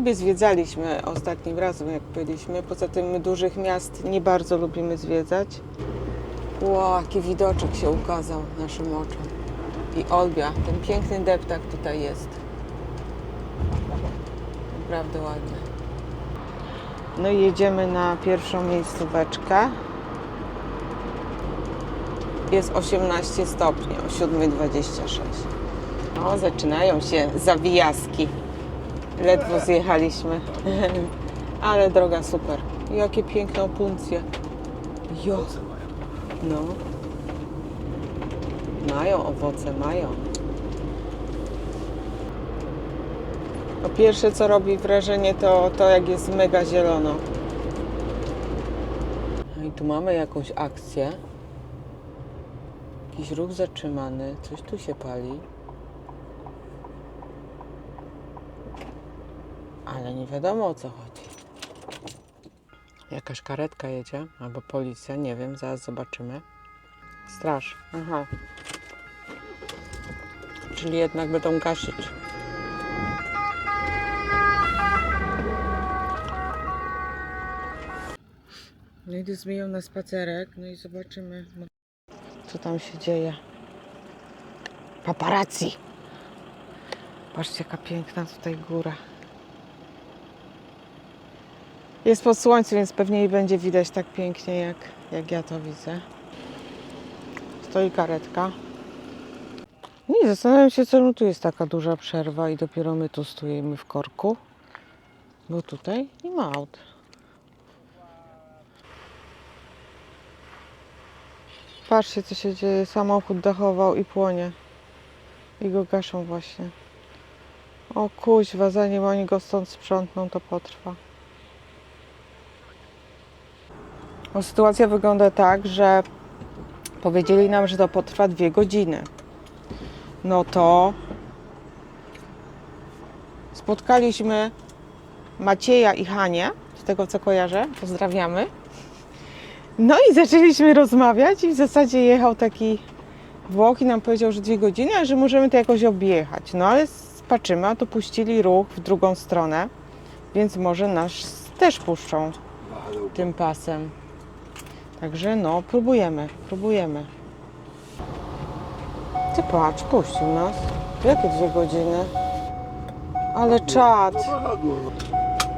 Obie zwiedzaliśmy ostatnim razem, jak byliśmy. Poza tym my dużych miast nie bardzo lubimy zwiedzać. Ło, jaki widoczek się ukazał naszym oczom. I Olbia, ten piękny deptak tutaj jest. Naprawdę ładny. No i jedziemy na pierwszą miejscóweczkę. Jest 18 stopni, o 7.26. O, zaczynają się zawijaski. Ledwo zjechaliśmy. Ale droga super. Jakie piękne opuncje. Jo. No. Mają owoce, mają. Po pierwsze, co robi wrażenie, to to, jak jest mega zielono. No i tu mamy jakąś akcję. Jakiś ruch zatrzymany. Coś tu się pali. Ale nie wiadomo o co chodzi. Jakaś karetka jedzie, albo policja, nie wiem, zaraz zobaczymy. Straż, aha. Czyli jednak będą gasić. No idę z Miją na spacerek, no i zobaczymy, co tam się dzieje. Paparazzi! Patrzcie, jaka piękna tutaj góra. Jest pod słońcem, więc pewnie jej będzie widać tak pięknie, jak, jak ja to widzę. Stoi karetka. Nie, zastanawiam się, czemu tu jest taka duża przerwa i dopiero my tu stojemy w korku. Bo tutaj nie ma aut. Patrzcie, co się dzieje. Samochód dachował i płonie. I go gaszą właśnie. O kuźwa, zanim oni go stąd sprzątną, to potrwa. No, sytuacja wygląda tak, że powiedzieli nam, że to potrwa dwie godziny. No to spotkaliśmy Macieja i Hanię, z tego co kojarzę, pozdrawiamy. No i zaczęliśmy rozmawiać i w zasadzie jechał taki Włoch i nam powiedział, że dwie godziny, a że możemy to jakoś objechać. No ale patrzymy, a to puścili ruch w drugą stronę, więc może nas też puszczą tym pasem. Także no, próbujemy, próbujemy. Ty patrz, puścił nas. Jakie dwie godziny? Ale czad.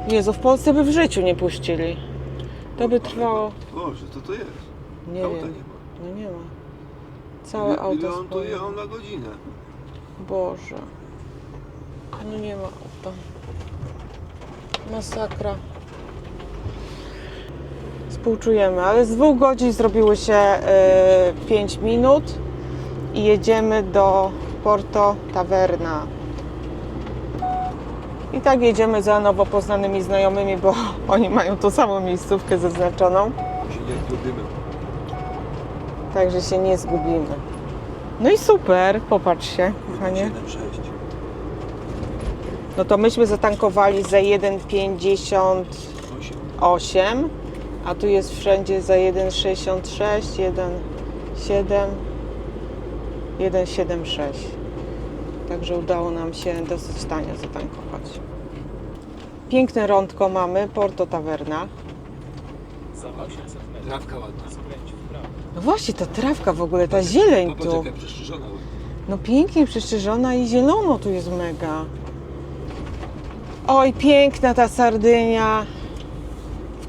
Jezu, w Polsce by w życiu nie puścili. To by trwało, Boże, co to jest? nie Auta wiem, nie ma. no nie ma. Całe Ile auto on tu stoi. jechał na godzinę? Boże. No nie ma auta. Masakra. Współczujemy, ale z dwóch godzin zrobiły się 5 minut i jedziemy do Porto Taverna. I tak jedziemy za nowo poznanymi znajomymi, bo oni mają tą samą miejscówkę zaznaczoną, Się nie zgubimy. także się nie zgubimy. No i super, popatrzcie, kochanie. 7,6. No to myśmy zatankowali za 1,58, 8. a tu jest wszędzie za 1,66, 1,7, 1,76. Także udało nam się dosyć tanio zatankować. Piękne rądko mamy, Porto Taverna. Trawka ładna. No właśnie, ta trawka w ogóle, ta zieleń tu. No pięknie przeszczerzona i zielono tu jest mega. Oj, piękna ta Sardynia.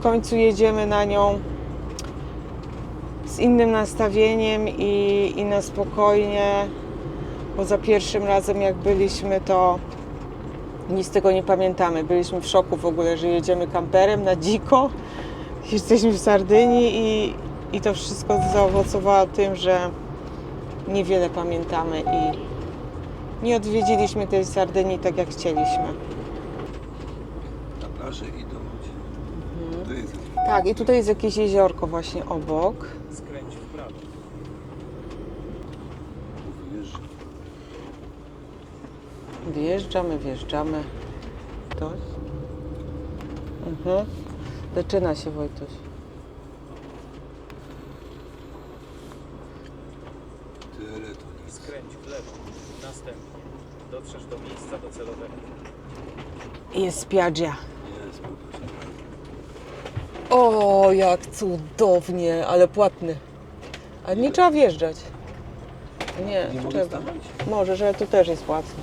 Końcu jedziemy na nią z innym nastawieniem i, i na spokojnie, bo za pierwszym razem jak byliśmy, to nic z tego nie pamiętamy. Byliśmy w szoku w ogóle, że jedziemy kamperem na dziko. Jesteśmy w Sardynii i, i to wszystko zaowocowało tym, że niewiele pamiętamy i nie odwiedziliśmy tej Sardynii tak jak chcieliśmy. Na plaży idą. To jest Tak, i tutaj jest jakieś jeziorko właśnie obok. Skręć w prawo. wjeżdża. Wjeżdżamy, wjeżdżamy. Ktoś? Mhm. Zaczyna się Wojtuś. Tyle to nic. Skręć w lewo. Następnie dotrzesz do miejsca docelowego. Jest Piaggio. O, jak cudownie, ale płatny. A nie trzeba wjeżdżać. Nie, Nie mogę trzeba. stanąć? Może, że tu też jest płatny.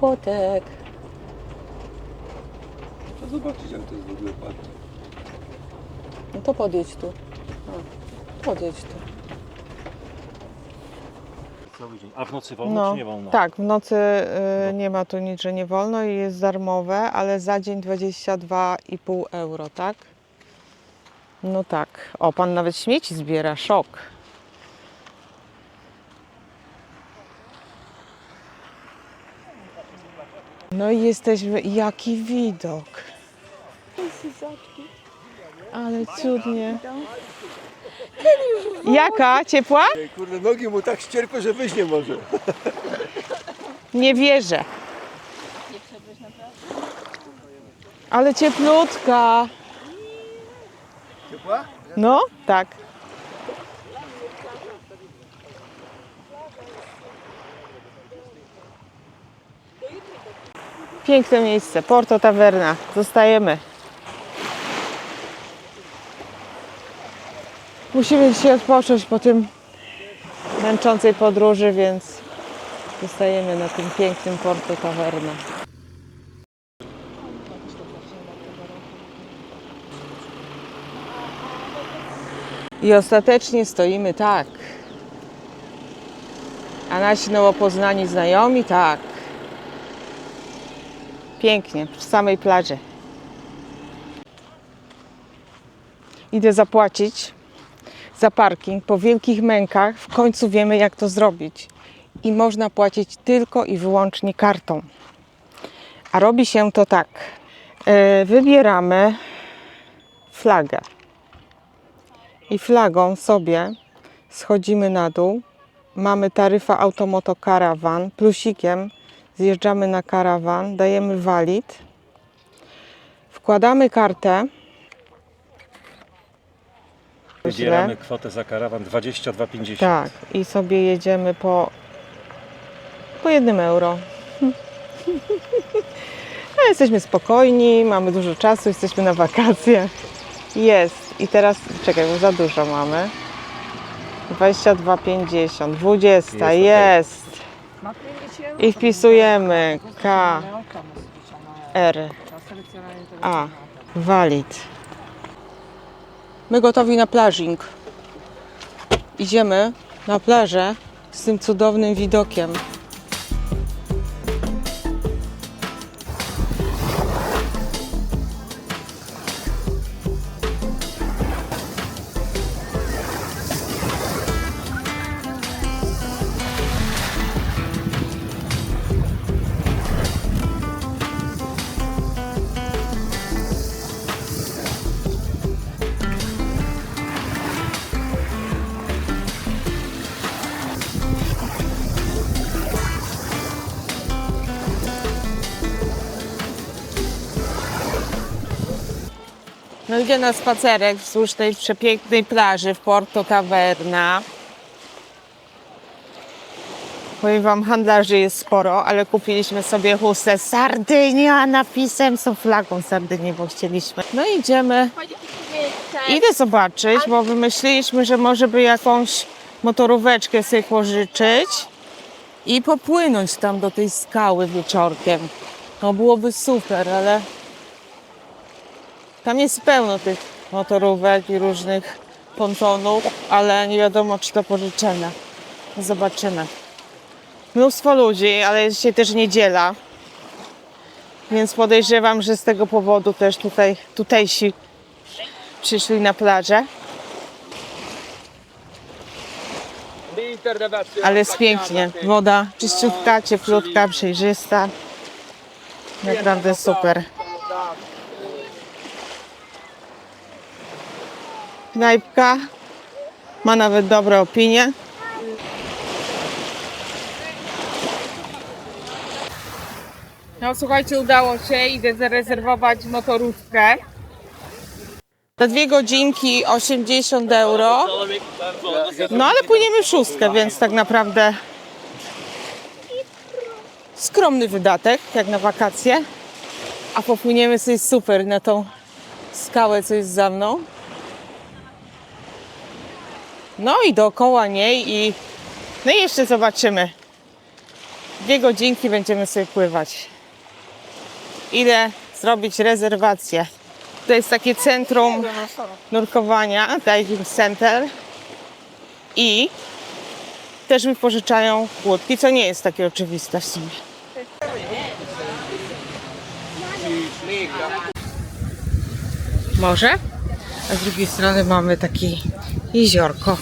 Kotek. To zobaczyć jak to jest w ogóle płatne. No to podjedź tu. O, podjedź tu. Cały dzień. A w nocy wolno No, czy nie wolno? tak, w nocy y, nie ma tu nic, że nie wolno i jest darmowe, ale za dzień 22,5 euro, tak? No tak. O, pan nawet śmieci zbiera, szok. No i jesteśmy, jaki widok. Ale cudnie. Jaka? Ciepła? Kurde, nogi mu tak ścierpę, że wyjść nie może. Nie wierzę. Ale cieplutka. Ciepła? No, tak. Piękne miejsce, Porto Taverna. Zostajemy. Musimy dzisiaj odpocząć po tym męczącej podróży, więc zostajemy na tym pięknym Porto Taverna. I ostatecznie stoimy tak. A nasi nowo poznani znajomi tak. Pięknie, przy samej plaży. Idę zapłacić za parking. Po wielkich mękach w końcu wiemy, jak to zrobić. I można płacić tylko i wyłącznie kartą. A robi się to tak. E, Wybieramy flagę i flagą sobie schodzimy na dół. Mamy taryfa Automoto Caravan. Plusikiem zjeżdżamy na karawan, dajemy walid. Wkładamy kartę. Wybieramy kwotę za karawan 22,50. Tak, i sobie jedziemy po, po jednym euro. A jesteśmy spokojni, mamy dużo czasu, jesteśmy na wakacjach. Jest. I teraz, czekaj, bo za dużo mamy. 22,50, 20, Jest, jest. I wpisujemy K, R, A, valid. My gotowi na plażing. Idziemy na plażę z tym cudownym widokiem. No idę na spacerek wzdłuż tej przepięknej plaży w Porto Taverna. Powiem Wam, handlarzy jest sporo, ale kupiliśmy sobie chustę Sardynia napisem, z flagą Sardynii, bo chcieliśmy. No idziemy. Idę zobaczyć, bo wymyśliliśmy, że może by jakąś motoróweczkę sobie pożyczyć i popłynąć tam do tej skały wieczorkiem. No byłoby super, ale tam jest pełno tych motorówek i różnych pontonów, ale nie wiadomo, czy to pożyczone. Zobaczymy. Mnóstwo ludzi, ale jest dzisiaj też niedziela. Więc podejrzewam, że z tego powodu też tutaj tutejsi przyszli na plażę. Ale jest pięknie. Woda czyściutka, cieplutka, przejrzysta. Naprawdę super. knajpka. Ma nawet dobre opinie. No słuchajcie, udało się. Idę zarezerwować motorówkę. na dwie godzinki 80 euro. No ale płyniemy w szóstkę, więc tak naprawdę skromny wydatek, jak na wakacje. A popłyniemy sobie super na tą skałę, co jest za mną. No i dookoła niej i no i jeszcze zobaczymy. Dwie godzinki będziemy sobie pływać. Idę zrobić rezerwację. To jest takie centrum nurkowania, diving center. I też mi pożyczają łódki, co nie jest takie oczywiste w sumie. Morze, a z drugiej strony mamy takie jeziorko.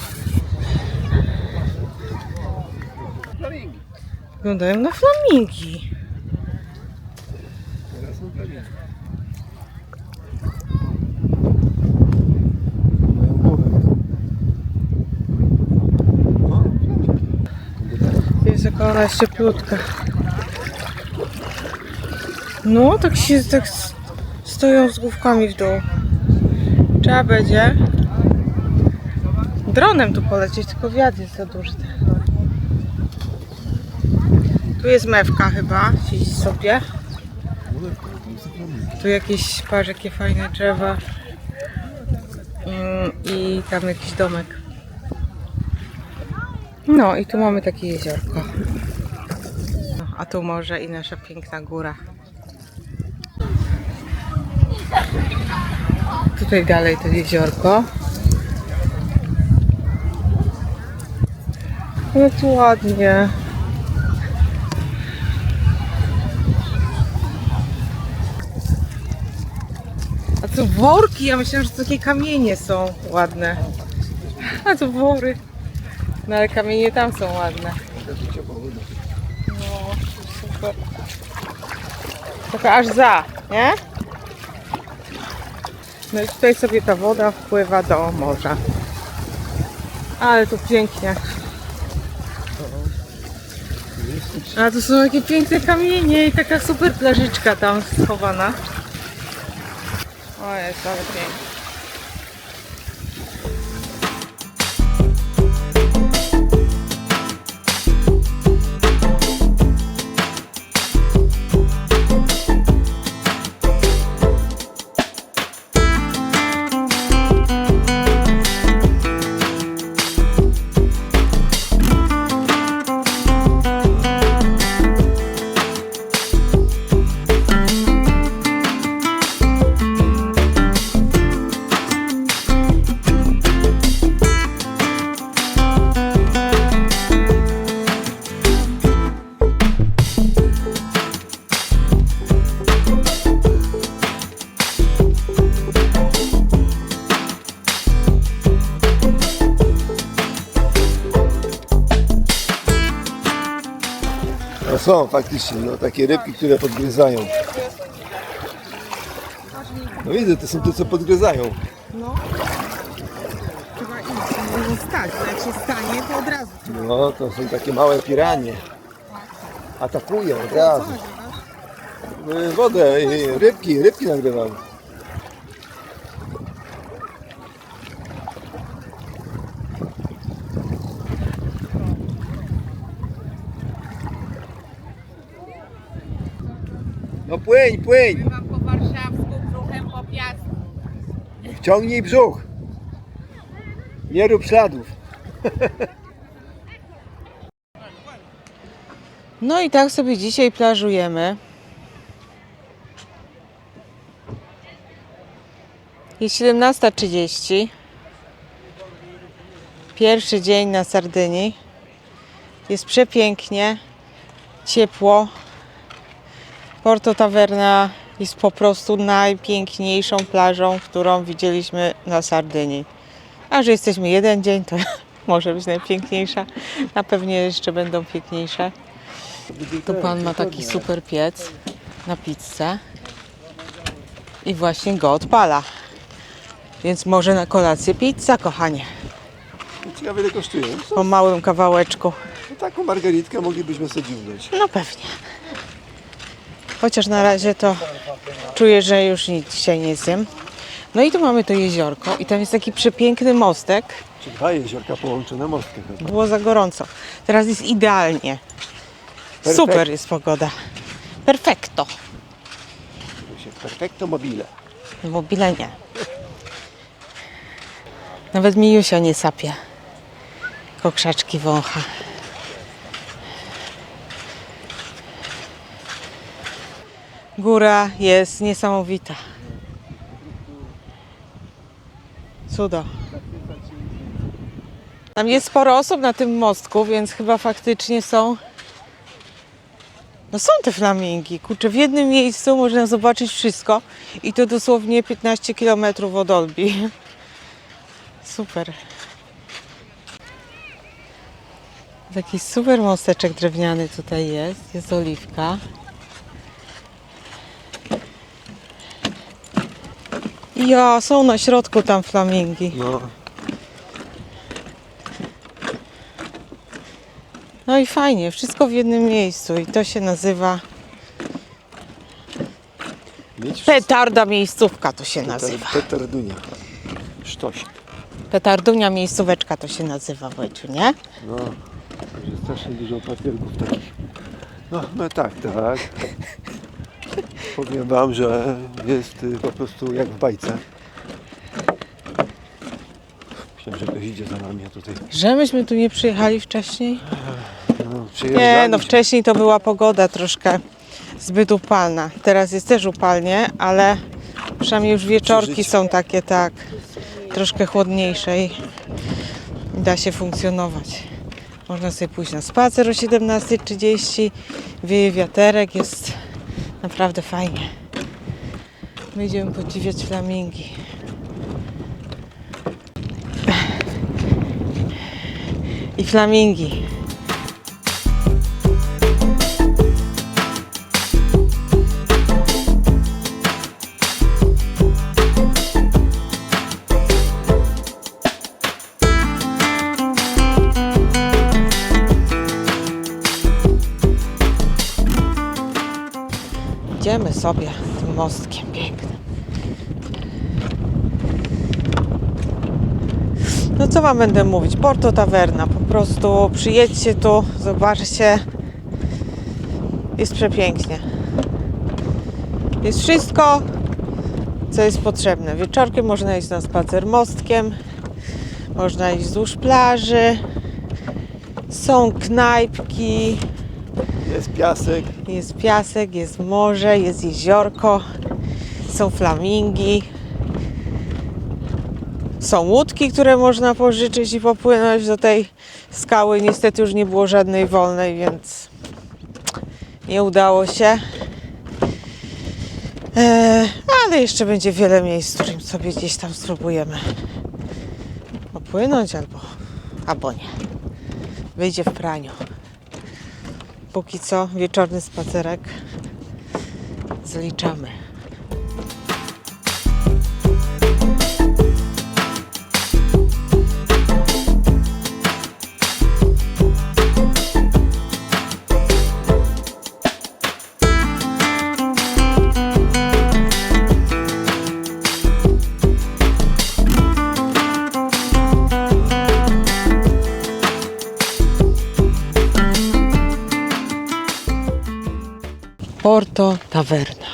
Wyglądają na flamingi. Jest jaka ona. No, tak się tak stoją z główkami w dół. Trzeba będzie dronem tu polecieć, tylko wiatr jest za duży. Tu jest mewka chyba, siedzi sobie. Tu jakieś, patrz jakie fajne drzewa. Mm, I tam jakiś domek. No i tu mamy takie jeziorko. A tu morze i nasza piękna góra. Tutaj dalej to jeziorko. No tu ładnie. A tu worki, ja myślałam, że to takie kamienie są ładne. A tu wory. No ale kamienie tam są ładne. No, super. Trochę aż za, nie? No i tutaj sobie ta woda wpływa do morza. Ale tu pięknie. A tu są takie piękne kamienie i taka super plażyczka tam schowana. O, jest ale pięknie. No takie rybki, które podgryzają. No widzę, to są te, co podgryzają. No. Trzeba iść, nie stać. Jak się stanie, to od razu. No, to są takie małe piranie. Atakują od razu. Wodę, rybki, rybki nagrywam. No płyń, Mam po warszawsku brzuchem po piasku. wciągnij brzuch. Nie rób śladów. No i tak sobie dzisiaj plażujemy. Jest 17.30. Pierwszy dzień na Sardynii. Jest przepięknie, ciepło. Porto Taverna jest po prostu najpiękniejszą plażą, którą widzieliśmy na Sardynii. A że jesteśmy jeden dzień, to może być najpiękniejsza. Na pewnie jeszcze będą piękniejsze. To pan ma taki super piec na pizzę i właśnie go odpala. Więc może na kolację pizza, kochanie. Ciekawe ile kosztuje. Po małym kawałeczku. No, taką margaritkę moglibyśmy sobie dziubnąć. No pewnie. Chociaż na razie to czuję, że już nic dzisiaj nie zjem. No i tu mamy to jeziorko i tam jest taki przepiękny mostek. Czy dwa jeziorka połączone mostkiem chyba. Było za gorąco. Teraz jest idealnie. Perfekt. Super jest pogoda. Perfekto. Perfekto mobile. Mobile nie. Nawet mi Jusia nie sapie. Kokrzaczki wącha. Góra jest niesamowita. Cudo. Tam jest sporo osób na tym mostku, więc chyba faktycznie są. No są te flamingi. Kurczę, w jednym miejscu można zobaczyć wszystko i to dosłownie 15 km od Olbi. Super. Taki super mosteczek drewniany tutaj jest. Jest oliwka. Ja, są na środku tam flamingi. No, No i fajnie, wszystko w jednym miejscu i to się nazywa mieć petarda miejscówka to się nazywa. Petardunia. Sztosik. Petardunia miejscóweczka to się nazywa, Wojciu, nie? No, także strasznie dużo papierków takich. No, no tak, tak. Powiem wam, że jest y, po prostu jak w bajce. Myślałem, że ktoś idzie za nami, a tutaj Że myśmy tu nie przyjechali wcześniej? no, Nie, no wcześniej to była pogoda troszkę zbyt upalna. Teraz jest też upalnie, ale przynajmniej już wieczorki są takie tak troszkę chłodniejsze i da się funkcjonować. Można sobie pójść na spacer o 17.30, wieje wiaterek, jest naprawdę fajnie. My idziemy podziwiać flamingi. I flamingi. Sobie tym mostkiem pięknym. No co wam będę mówić? Porto Taverna. Po prostu przyjedźcie tu, zobaczcie. Jest przepięknie. Jest wszystko, co jest potrzebne. Wieczorkiem można iść na spacer mostkiem. Można iść wzdłuż plaży. Są knajpki. Jest piasek. Jest piasek, jest morze, jest jeziorko, są flamingi. Są łódki, które można pożyczyć i popłynąć do tej skały. Niestety już nie było żadnej wolnej, więc nie udało się. Eee, ale jeszcze będzie wiele miejsc, w którym sobie gdzieś tam spróbujemy popłynąć albo, albo nie. Wyjdzie w praniu. Póki co wieczorny spacerek zliczamy. Porto Taverna.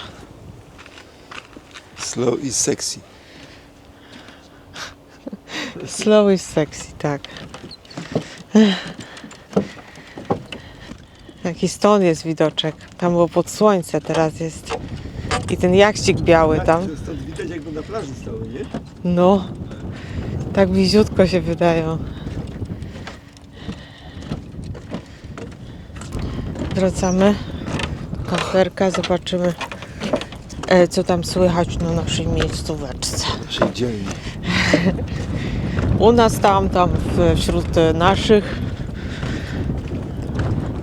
Slow is sexy. Slow is sexy, tak. Jaki stąd jest widoczek. Tam było pod słońce, teraz jest. I ten jachcik biały tam. To stąd widać jakby na plaży stały, nie? No, tak bliziutko się wydają. Wracamy do kamperka, zobaczymy e, co tam słychać na naszej miejscóweczce. Naszej dzielni. U nas tam, tam wśród naszych.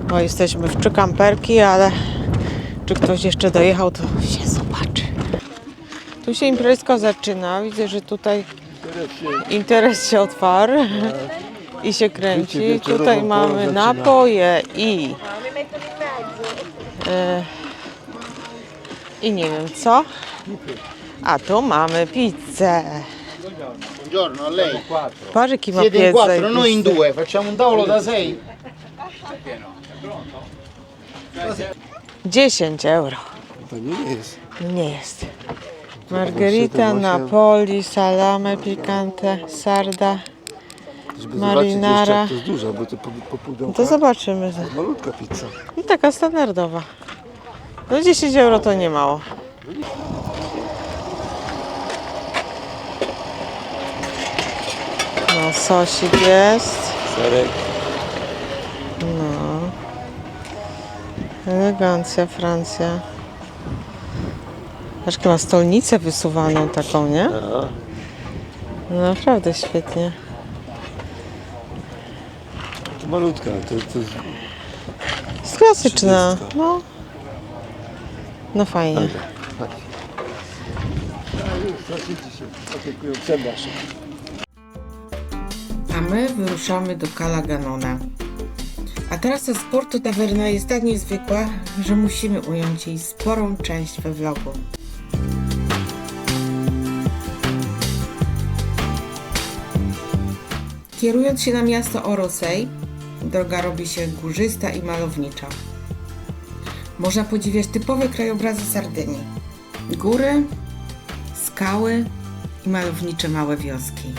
Bo jesteśmy w trzy kamperki, ale czy ktoś jeszcze dojechał, to się zobaczy. Tu się imprezka zaczyna. Widzę, że tutaj interes się otwarł i się kręci. Tutaj mamy napoje i I nie wiem co. A tu mamy pizzę. Buongiorno a lei. Patrz jaki ma Siete in pies quattro, noi in due. Facciamo un tavolo da sei. 10 euro. To nie jest. Nie jest. Margherita. Napoli, salame picante, sarda. Żeby Marinara. zobaczyć jeszcze, jak to jest duża, bo to po, po No to zobaczymy. malutka pizza. No taka standardowa. No 10 euro to nie mało. No sosik jest. Serek. No. Elegancja, Francja. Aczkę ma stolnicę wysuwaną taką, nie? A, No naprawdę świetnie. Malutka, to, to Jest klasyczna. Trzydziestka. No. No fajnie. A przepraszam. My wyruszamy do Cala Ganona. A trasa z Porto Taverna jest tak niezwykła, że musimy ująć jej sporą część we vlogu. Kierując się na miasto Orosei, droga robi się górzysta i malownicza. Można podziwiać typowe krajobrazy Sardynii. Góry, skały i malownicze małe wioski.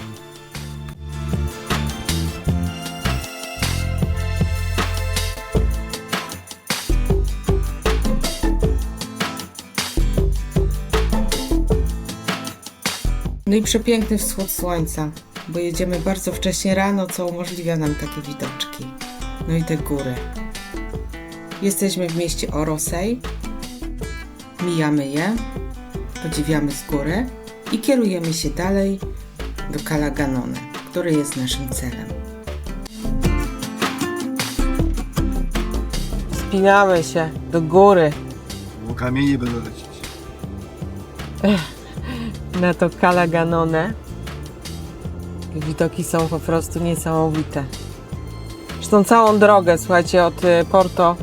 No i przepiękny wschód słońca, bo jedziemy bardzo wcześnie rano, co umożliwia nam takie widoczki. No i te góry. Jesteśmy w mieście Orosei, mijamy je, podziwiamy z góry i kierujemy się dalej do Kalaganone, który jest naszym celem. Spinamy się do góry. Bo kamienie będą lecieć. na to Kalaganone. Widoki są po prostu niesamowite. Zresztą całą drogę, słuchajcie, od y, Porto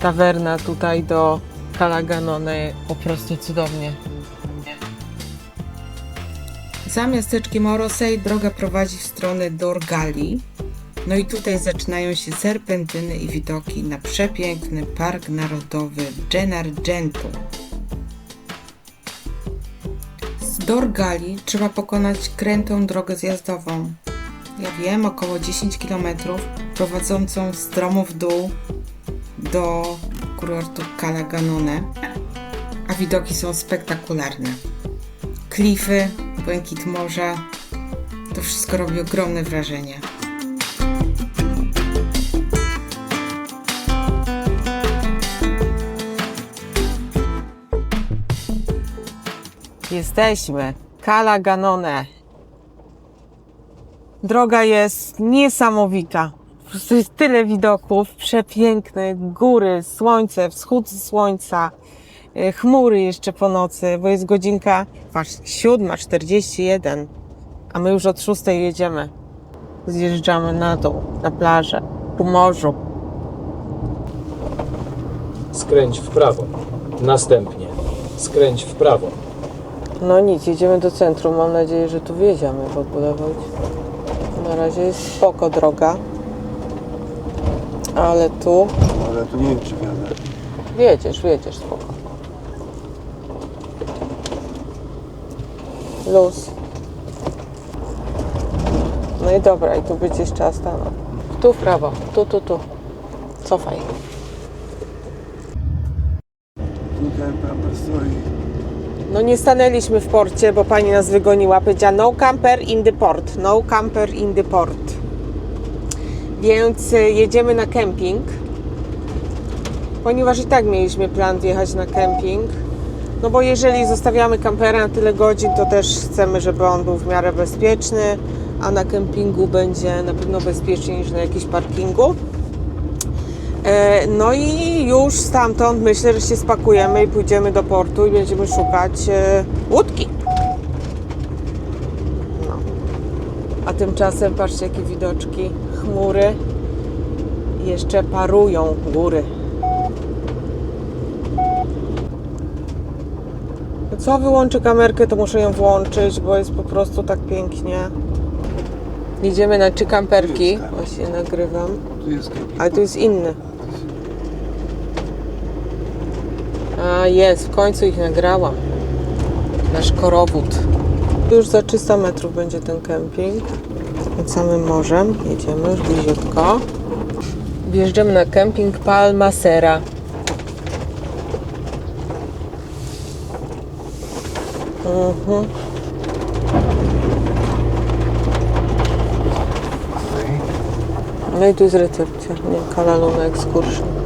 Taverna tutaj do Kalaganone po prostu cudownie. Za miasteczkiem Orosei droga prowadzi w stronę Dorgali. No i tutaj zaczynają się serpentyny i widoki na przepiękny Park Narodowy Gennargentu. Z Dorgali trzeba pokonać krętą drogę zjazdową. Ja wiem, około 10 km prowadzącą stromo w dół do kurortu Kalaganone. A widoki są spektakularne. Klify, błękit morza. To wszystko robi ogromne wrażenie. Jesteśmy. Kala Ganone. Droga jest niesamowita. Po prostu jest tyle widoków, przepiękne góry, słońce, wschód słońca, y, chmury jeszcze po nocy, bo jest godzinka, patrz, 7.41, a my już od 6 jedziemy. Zjeżdżamy na dół, na plażę, ku morzu. Skręć w prawo. Następnie skręć w prawo. No nic, jedziemy do centrum. Mam nadzieję, że tu wjedziemy w ogóle. Wojt. Na razie jest spoko droga. Ale tu Ale tu nie wiem, czy wiadę. wjedziesz, wjedziesz spoko. Luz. No i dobra, i tu być jeszcze stanął. Tu w prawo, tu, tu, tu. Cofaj. Tutaj prawda stoi. No nie stanęliśmy w porcie, bo pani nas wygoniła. Powiedziała no camper in the port. No camper in the port. Więc y, jedziemy na kemping. Ponieważ i tak mieliśmy plan wjechać na kemping. No bo jeżeli zostawiamy kampera na tyle godzin, to też chcemy, żeby on był w miarę bezpieczny, a na kempingu będzie na pewno bezpieczniej niż na jakimś parkingu. E, No i już stamtąd myślę, że się spakujemy i pójdziemy do portu i będziemy szukać e, łódki. No. A tymczasem patrzcie jakie widoczki, chmury, jeszcze parują góry. Co wyłączy kamerkę, to muszę ją włączyć, bo jest po prostu tak pięknie. Jedziemy na trzy kamperki. Właśnie nagrywam. Ale tu jest inny. A jest, w końcu ich nagrałam. Nasz korowód. Już za 300 metrów będzie ten kemping. Nad samym morzem. Jedziemy już bliziutko. Wjeżdżamy na kemping Palmasera. Mhm. No i tu jest recepcja, nie, Kalaluna Excursion.